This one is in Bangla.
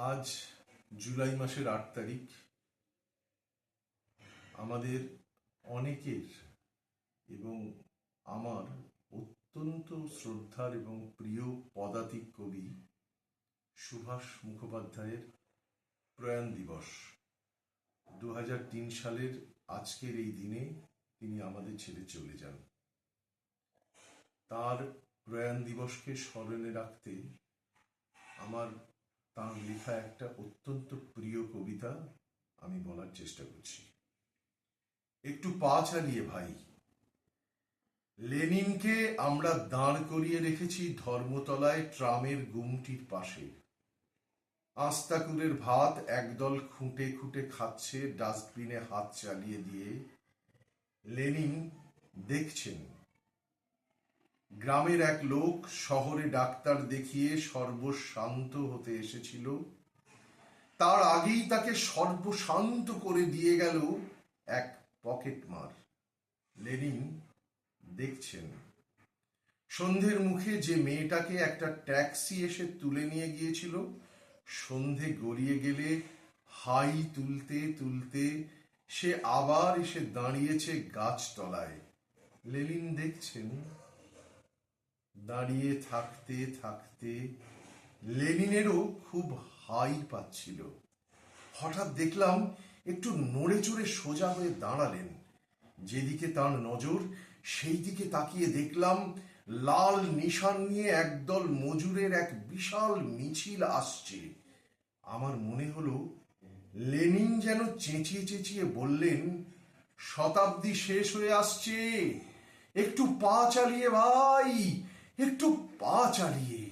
আজ জুলাই মাসের আট তারিখ। আমাদের অনেকের এবং আমার অত্যন্ত শ্রদ্ধার এবং প্রিয় পদাতিক কবি সুভাষ মুখোপাধ্যায়ের প্রয়াণ দিবস। দু তিন সালের আজকের এই দিনে তিনি আমাদের ছেড়ে চলে যান। তার প্রয়াণ দিবসকে স্মরণে রাখতে আমার তার লেখা একটা অত্যন্ত প্রিয় কবিতা আমি বলার চেষ্টা করছি। একটু পা চালিয়ে ভাই। লেনিনকে আমরা দাঁড় করিয়ে রেখেছি ধর্মতলায় ট্রামের গুমটির পাশে। আস্তাকুরের ভাত একদল খুঁটে খুঁটে খাচ্ছে, ডাস্টবিনে হাত চালিয়ে দিয়ে। লেনিন দেখছেন। গ্রামের এক লোক শহরে ডাক্তার দেখিয়ে সর্বশান্ত হতে এসেছিল। তার আগেই তাকে সর্বশান্ত করে দিয়ে গেল এক পকেটমার লেনিন দেখছেন। সন্ধ্যের মুখে যে মেয়েটাকে একটা ট্যাক্সি এসে তুলে নিয়ে গিয়েছিল, সন্ধে গড়িয়ে গেলে হাই তুলতে তুলতে সে আবার এসে দাঁড়িয়েছে গাছতলায়। লেনিন দেখছেন দাঁড়িয়ে থাকতে থাকতে লেনিনেরও খুব হাই পাচ্ছিল। হঠাৎ দেখলাম একটু নড়ে চড়ে সোজা হয়ে দাঁড়ালেন। যেদিকে তার নজর সেই দিকে তাকিয়ে দেখলাম লাল নিশান নিয়ে একদল মজুরের এক বিশাল মিছিল আসছে। আমার মনে হলো লেনিন যেন চেঁচিয়ে চেঁচিয়ে বললেন, শতাব্দী শেষ হয়ে আসছে। একটু পা চালিয়ে ভাই একটু পা চালিয়ে।